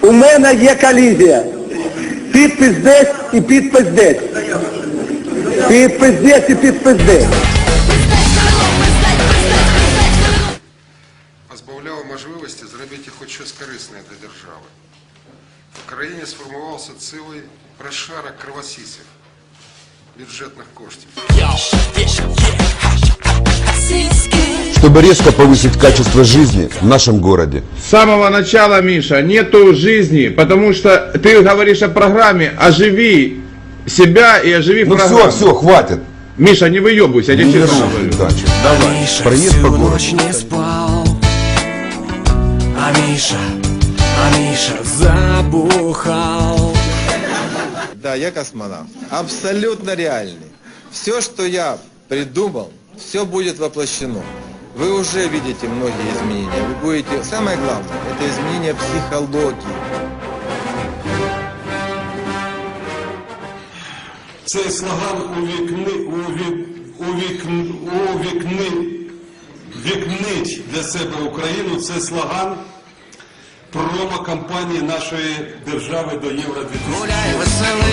У мене є колізія. Підпис десь і підпис десь. Підпис десь і підпис десь. позбавляли можливості зробити хоч щось корисне для держави. В країні сформувався цілий прошарок кровосісів бюджетних коштів. Чтобы резко повысить качество жизни в нашем городе. С самого начала, Миша, нету жизни, потому что ты говоришь о программе, оживи себя и оживи Ну программу. все, все, хватит. Миша, не выебывайся, я тебе честно говорю. дальше. Миша Проезд по городу. ночь не спал А Миша, а Миша забухал Да, я космонавт. Абсолютно реальный. Все, что я придумал, все будет воплощено. Вы уже видите многие изменения. Вы будете... Самое главное, это изменение психологии. Цей слоган увікни, увік, увікн, увікни, вікнить для себе Україну. Це слоган промо-кампанії нашої держави до Євро 2000. Гуляй, веселися,